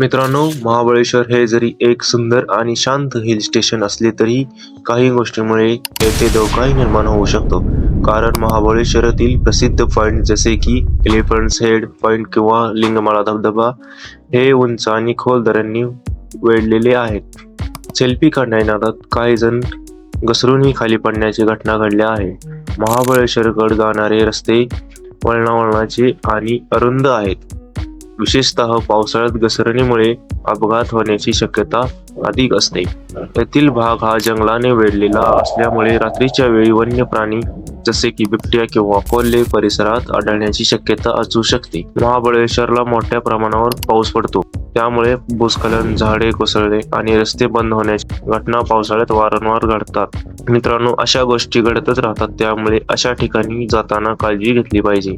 मित्रांनो महाबळेश्वर हे जरी एक सुंदर आणि शांत हिल स्टेशन असले तरी काही गोष्टींमुळे येथे धोकाही निर्माण होऊ शकतो. कारण महाबळेश्वरातील प्रसिद्ध पॉईंट जसे की एलिफंट्स हेड पॉईंट किंवा लिंगमाळा धबधबा हे उंच आणि खोल दऱ्यांनी वेढलेले आहेत. सेल्फी काढण्यात काही जण घसरूनही खाली पडण्याची घटना घडल्या आहे. महाबळेश्वरकडे जाणारे रस्ते वळणावळणाचे आणि अरुंद आहेत. विशेषतः पावसाळ्यात घसरणीमुळे अपघात होण्याची शक्यता अधिक असते. येथील भाग हा जंगलाने वेढलेला असल्यामुळे रात्रीच्या वेळी वन्य प्राणी जसे की बिबट्या किंवा कोल्हे परिसरात आढळण्याची शक्यता असू शकते. महाबळेश्वरला मोठ्या प्रमाणावर पाऊस पडतो. त्यामुळे भूस्खलन झाडे कोसळणे आणि रस्ते बंद होण्याची घटना पावसाळ्यात वारंवार घडतात. मित्रांनो अशा गोष्टी घडतच राहतात. त्यामुळे अशा ठिकाणी जाताना काळजी घेतली पाहिजे.